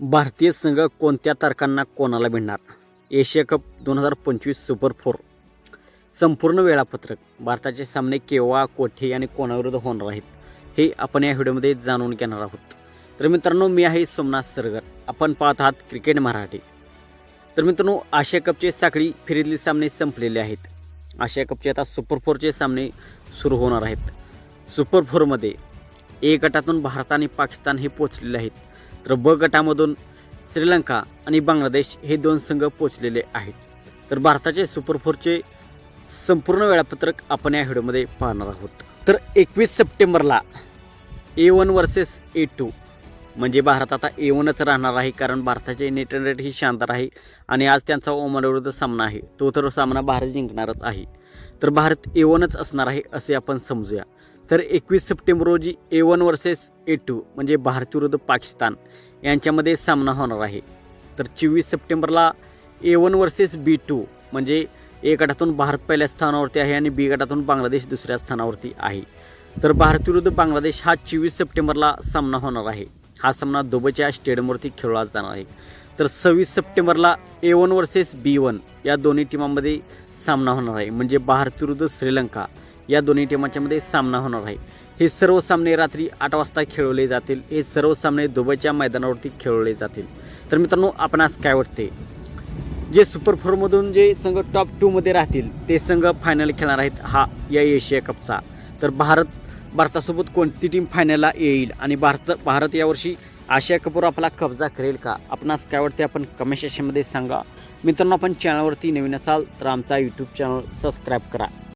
भारतीय संघ कोणत्या तारखांना कोणाला भिडणार? एशिया कप दोन हजार पंचवीस सुपर फोर. संपूर्ण वेळापत्रक भारताचे सामने केव्हा कोठे आणि कोणाविरुद्ध होणार आहेत हे आपण या व्हिडिओमध्ये जाणून घेणार आहोत. तर मित्रांनो मी आहे सोमनाथ सरगर. आपण पाहत आहात क्रिकेट मराठी. तर मित्रांनो आशिया कपचे साखळी फेरीतले सामने संपलेले आहेत. आशिया कपचे आता सुपर फोरचे सामने सुरू होणार आहेत. सुपर फोरमध्ये ए गटातून भारत आणि पाकिस्तान हे पोचलेले आहेत. तर ब गटामधून श्रीलंका आणि बांगलादेश हे दोन संघ पोचलेले आहेत. तर भारताचे सुपर फोरचे संपूर्ण वेळापत्रक आपण या व्हिडिओमध्ये पाहणार आहोत. तर एकवीस सप्टेंबरला A one versus A two म्हणजे भारत आता ए वनच राहणार आहे कारण भारताचे नेट रेट ही शानदार आहे आणि आज त्यांचा ओमानविरुद्ध सामना आहे. तो तर सामना भारत जिंकणारच आहे. तर भारत ए वनच असणार आहे असे आपण समजूया. तर एकवीस सप्टेंबर रोजी A one versus A two म्हणजे भारत विरुद्ध पाकिस्तान यांच्यामध्ये सामना होणार आहे. तर चोवीस सप्टेंबरला A one versus B two म्हणजे ए गटातून भारत पहिल्या स्थानावरती आहे आणि बी गटातून बांगलादेश दुसऱ्या स्थानावरती आहे. तर भारत विरुद्ध बांगलादेश हा चोवीस सप्टेंबरला सामना होणार आहे. हा सामना दुबईच्या स्टेडियमवरती खेळला जाणार आहे. तर सव्वीस सप्टेंबरला A one versus B one या दोन्ही टीमांमध्ये सामना होणार आहे. म्हणजे भारत विरुद्ध श्रीलंका या दोन्ही टीमांच्यामध्ये सामना होणार आहे. हे सर्व सामने रात्री आठ वाजता खेळवले जातील. हे सर्व सामने दुबईच्या मैदानावरती खेळवले जातील. तर मित्रांनो आपणास काय वाटते जे सुपर फोरमधून जे संघ टॉप टूमध्ये राहतील ते संघ फायनल खेळणार आहेत हा या एशिया कपचा. तर भारत भारतासोबत कोणती टीम फायनलला येईल? आणि भारत भारत यावर्षी आशिया कपूर आपला कब्जा करेल का? आपणास काय वाटते आपण कमेंट सेक्शनमध्ये सांगा. मित्रांनो आपण चॅनलवरती नवीन असाल तर आमचा यूट्यूब चॅनल सबस्क्राईब करा.